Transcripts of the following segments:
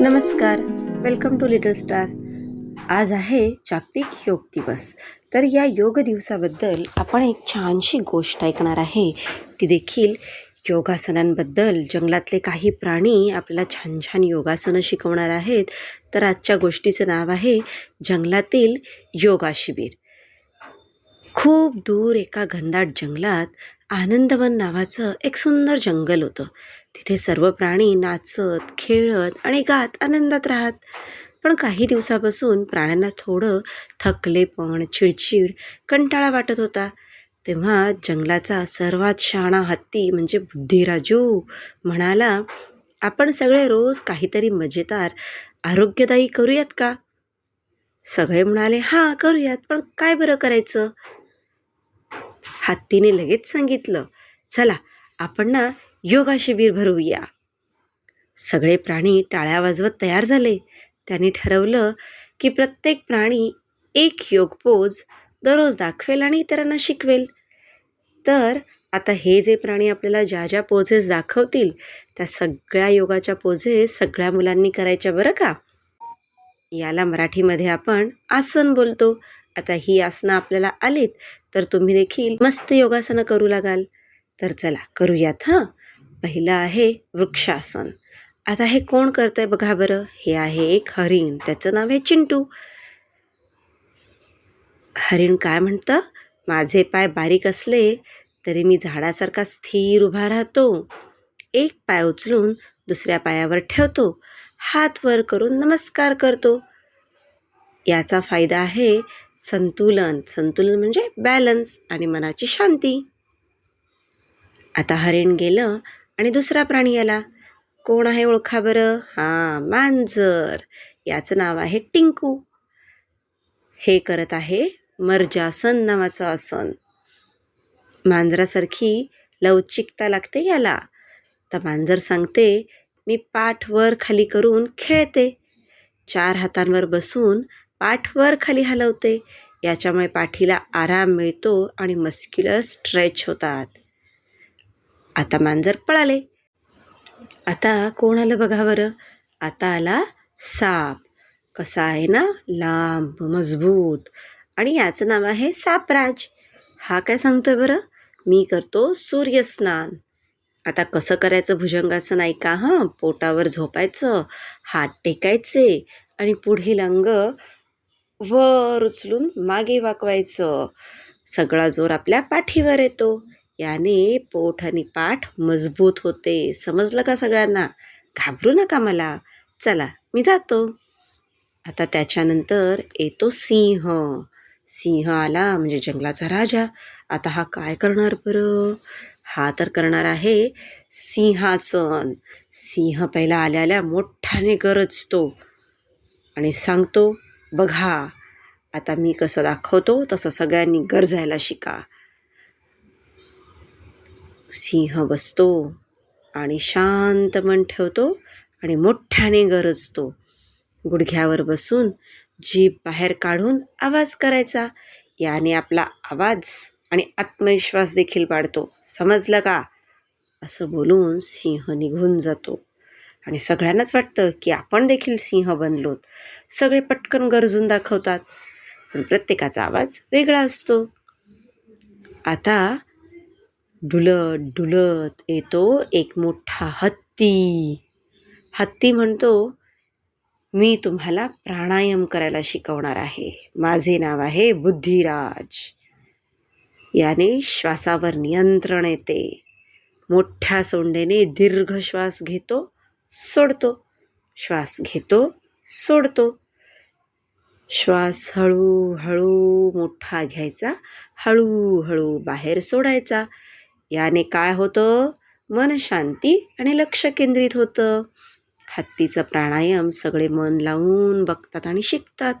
नमस्कार. Welcome to little star आज आहे जागतिक योग दिवस. तर या योग दिवसाबद्दल आपण एक छानशी गोष्ट ऐकणार आहे. ती देखील योगासनांबद्दल. जंगलातले काही प्राणी आपल्याला छान छान योगासनं शिकवणार आहेत. तर आजच्या गोष्टीचं नाव आहे जंगलातील योगा शिबिर खूप दूर एका घनदाट जंगलात आनंदवन नावाचं एक सुंदर जंगल होतं. तिथे सर्व प्राणी नाचत खेळत आणि गात आनंदात राहत. पण काही दिवसापासून प्राण्यांना थोडं थकलेपण चिडचिड कंटाळा वाटत होता. तेव्हा जंगलाचा सर्वात शहाणा हत्ती म्हणजे बुद्धिराजू म्हणाला आपण सगळे रोज काहीतरी मजेदार आरोग्यदायी करूयात का? सगळे म्हणाले हां करूयात पण काय बरं करायचं? हत्तीने लगेच सांगितलं चला आपण ना योगा शिबिर भरूया सगळे प्राणी टाळ्या वाजवत तयार झाले. त्यांनी ठरवलं की प्रत्येक प्राणी एक योग पोज दररोज दाखवेल आणि इतरांना शिकवेल. तर आता हे जे प्राणी आपल्याला ज्या ज्या पोझेस दाखवतील त्या सगळ्या योगाच्या पोझेस सगळ्या मुलांनी करायच्या बरं का? याला मराठीमध्ये आपण आसन बोलतो. आता ही आसनं आपल्याला आलीत तर तुम्ही देखील मस्त योगासनं करू लागाल. तर चला करूयात हां? पहिलं आहे वृक्षासन. आता हे कोण करतं आहे बघा बरं. हे आहे एक हरिण. त्याचं नाव आहे चिंटू. हरिण काय म्हणतं? माझे पाय बारीक असले तरी मी झाडासारखा स्थिर उभा राहतो. एक पाय उचलून दुसऱ्या पायावर ठेवतो. हात वर करून नमस्कार करतो. याचा फायदा आहे संतुलन. संतुलन म्हणजे बॅलन्स आणि मनाची शांती. आता हरिण गेलं आणि दुसरा प्राणी आला. कोण आहे ओळखा बरं? हां मांजर. याचं नाव आहे टिंकू. हे करत आहे मर्जासन नावाचं आसन. मांजरासारखी लवचिकता लागते याला. तर मांजर सांगते मी पाठ वर खाली करून खेळते. चार हातांवर बसून पाठवर खाली हलवते. याच्यामुळे पाठीला आराम मिळतो आणि मस्क्युलर स्ट्रेच होतात. आता मांजर पळाले. आता कोण आलं बघा बरं? आता आला साप. कसा आहे ना? लांब मजबूत. आणि याचं नाव आहे सापराज. हा काय सांगतोय बरं? मी करतो सूर्यस्नान. आता कसं करायचं भुजंगासन ऐका हां? पोटावर झोपायचं हात टेकायचे आणि पुढील अंग वर उचलून मागे वाकवायचं. सगळा जोर आपल्या पाठीवर येतो. याने पोट आणि पाठ मजबूत होते. समजलं का सगळ्यांना? घाबरू नका मला. चला मी जातो. आता त्याच्यानंतर येतो सिंह. सिंह आला म्हणजे जंगलाचा राजा. आता हा काय करणार बरं? हा तर करणार आहे सिंहासन. सिंह पहिला आल्या आल्या मोठ्याने गरजतो आणि सांगतो बघा आता मी कसं दाखवतो तसं सगळ्यांनी गरजायला शिका. सिंह बसतो आणि शांत मन ठेवतो आणि मोठ्याने गरजतो. गुडघ्यावर बसून जीभ बाहेर काढून आवाज करायचा. याने आपला आवाज आणि आत्मविश्वास देखील वाढतो. समजलं का? असं बोलून सिंह निघून जातो. आणि सगळ्यांनाच वाटतं की आपण देखील सिंह बनलोत. सगळे पटकन गरजून दाखवतात. पण प्रत्येकाचा आवाज वेगळा असतो. आता डुलत डुलत येतो एक मोठा हत्ती. हत्ती म्हणतो मी तुम्हाला प्राणायाम करायला शिकवणार आहे. माझे नाव आहे बुद्धिराज. याने श्वासावर नियंत्रण येते. मोठ्या सोंडेने दीर्घ श्वास घेतो. सोडतो. श्वास घेतो सोडतो. श्वास हळूहळू मोठा घ्यायचा हळूहळू बाहेर सोडायचा. याने काय होतं? मन शांती आणि लक्ष केंद्रित होतं. हत्तीचं प्राणायाम सगळे मन लावून बघतात आणि शिकतात.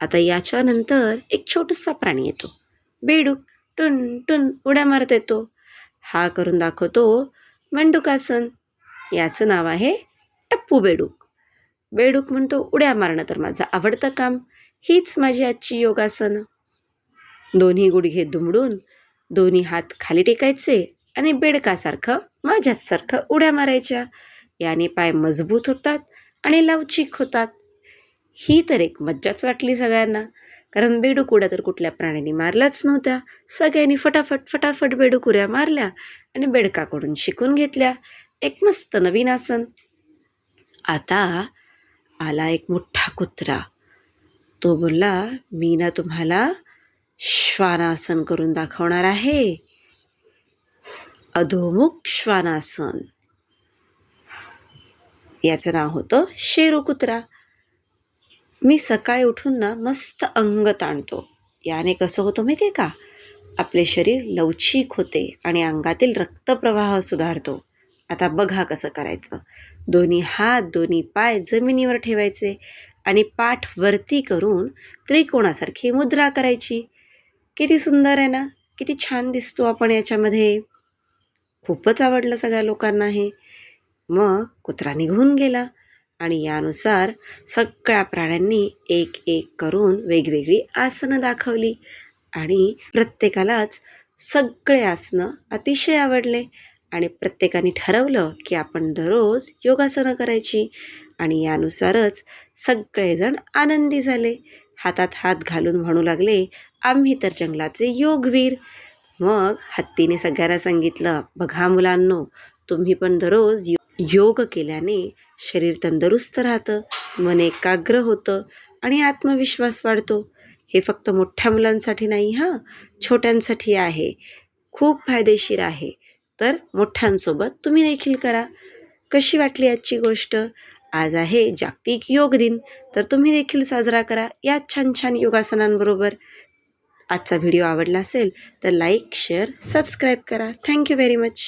आता याच्यानंतर एक छोटासा प्राणी येतो. बेडूक टुन टुन उड्या मारत येतो. हा करून दाखवतो मंडुकासन. याचं नाव आहे टप्पू बेडूक. बेडूक म्हणतो उड्या मारणं तर माझं आवडतं काम. हीच माझी आजची योगासनं. दोन्ही गुडघे दुमडून दोन्ही हात खाली टेकायचे आणि बेडकासारखं माझ्याचसारखं उड्या मारायच्या. याने पाय मजबूत होतात आणि लवचिक होतात. ही तर एक मज्जाच वाटली सगळ्यांना. कारण बेडूक उड्या तर कुठल्या प्राण्याने मारल्याच नव्हत्या. सगळ्यांनी फटाफट फटाफट बेडूकुऱ्या मारल्या आणि बेडकाकडून शिकून घेतल्या. एक मस्त नवीन आसन. आता आला एक मोठा कुत्रा. तो बोलला मी ना तुम्हाला श्वानासन करून दाखवणार आहे. अधोमुख श्वानासन. याचं नाव होतं शेरू कुत्रा. मी सकाळी उठून ना मस्त अंग ताणतो याने कसं होतं माहिती आहे का? आपले शरीर लवचिक होते आणि अंगातील रक्तप्रवाह सुधारतो. आता बघा कसं करायचं. दोन्ही हात दोन्ही पाय जमिनीवर ठेवायचे आणि पाठ वरती करून त्रिकोणासारखी मुद्रा करायची. किती सुंदर आहे ना? किती छान दिसतो आपण याच्यामध्ये. खूपच आवडलं सगळ्या लोकांना हे. मग कुत्रा निघून गेला आणि यानुसार सगळ्या प्राण्यांनी एक एक करून वेगवेगळी आसनं दाखवली आणि प्रत्येकालाच सगळे आसनं अतिशय आवडले. आणि प्रत्येकाने ठरवलं की आपण दररोज योगासनं करायची आणि यानुसारच सगळेजण आनंदी झाले. हातात हात घालून म्हणू लागले आम्ही तर जंगलाचे योगवीर. मग हत्तीने सगळ्यांना सांगितलं बघा मुलांनो तुम्ही पण दररोज यो- योग केल्याने शरीर तंदुरुस्त राहतं मन एकाग्र होतं आणि आत्मविश्वास वाढतो. हे फक्त मोठ्या मुलांसाठी नाही हां? छोट्यांसाठी आहे. खूप फायदेशीर आहे. तर मोठ्यांसोबत तुम्ही देखील करा. कशी वाटली आजची गोष्ट? आज आहे जागतिक योग दिन तर तुम्ही देखील साजरा करा या छान छान योगासनांबरोबर. आजचा व्हिडिओ आवडला असेल तर लाईक शेअर सबस्क्राईब करा. Thank you very much